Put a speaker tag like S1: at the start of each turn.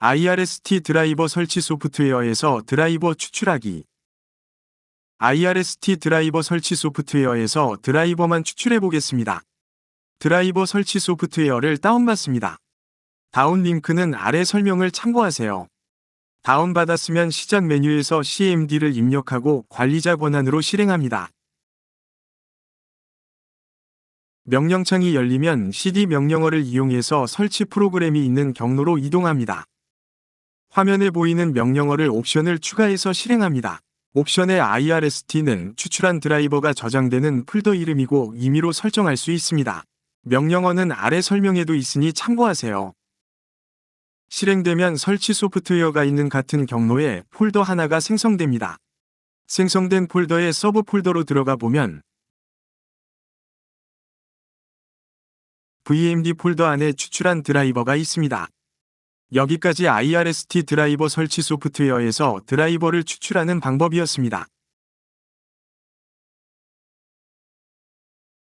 S1: IRST 드라이버 설치 소프트웨어에서 드라이버 추출하기. IRST 드라이버 설치 소프트웨어에서 드라이버만 추출해 보겠습니다. 드라이버 설치 소프트웨어를 다운받습니다. 다운 링크는 아래 설명을 참고하세요. 다운받았으면 시작 메뉴에서 CMD를 입력하고 관리자 권한으로 실행합니다. 명령창이 열리면 CD 명령어를 이용해서 설치 프로그램이 있는 경로로 이동합니다. 화면에 보이는 명령어를 옵션을 추가해서 실행합니다. 옵션의 IRST는 추출한 드라이버가 저장되는 폴더 이름이고 임의로 설정할 수 있습니다. 명령어는 아래 설명에도 있으니 참고하세요. 실행되면 설치 소프트웨어가 있는 같은 경로에 폴더 하나가 생성됩니다. 생성된 폴더의 서브 폴더로 들어가 보면 VMD 폴더 안에 추출한 드라이버가 있습니다. 여기까지 IRST 드라이버 설치 소프트웨어에서 드라이버를 추출하는 방법이었습니다.